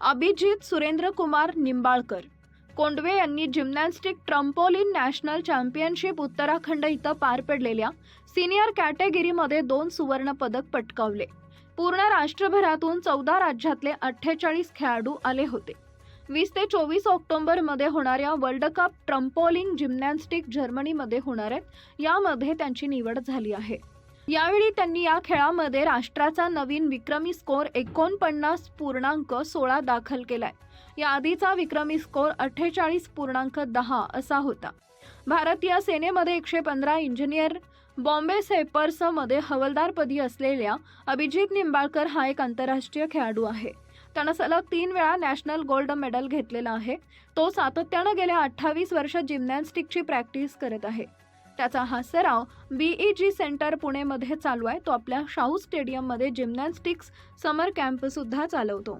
अभिजित सुरेंद्र कुमार निंबाळकर. कोंडवे यांनी gymnastic trampoline national championship Uttarakhand इथं पार पडलेल्या सिनियर कॅटेगरीमध्ये दोन सुवर्ण पदक पटकावले. पूर्ण राष्ट्रभरातून चौदा राज्यातले अठ्ठेचाळीस खेळाडू आले होते. वीस ते चोवीस ऑक्टोबरमध्ये होणाऱ्या वर्ल्ड कप ट्रम्पोलिंग जिम्नॅस्टिक जर्मनीमध्ये होणार आहेत यामध्ये त्यांची निवड झाली आहे. यावेळी त्यांनी या खेळामध्ये राष्ट्राचा नवीन विक्रमी स्कोर एकोणपन्नास पूर्णांक सोळा दाखल केलाय. या आधीचा विक्रमी स्कोर अठ्ठेचाळीस पूर्णांक दहा असा होता. भारतीय सेनेमध्ये एकशे पंधरा इंजिनियर बॉम्बे सेपर्समध्ये हवालदारपदी असलेल्या अभिजित निंबाळकर हा एक आंतरराष्ट्रीय खेळाडू आहे. त्यानं सलग तीन वेळा नॅशनल गोल्ड मेडल घेतलेला आहे. तो सातत्यानं गेल्या अठ्ठावीस वर्ष जिम्नॅस्टिकची प्रॅक्टिस करत आहे. त्याचा हा सराव बीईजी सेंटर पुणेमध्ये चालू आहे. तो आपल्या शाहू स्टेडियममध्ये जिम्नॅस्टिक्स समर कॅम्पसुद्धा चालवतो.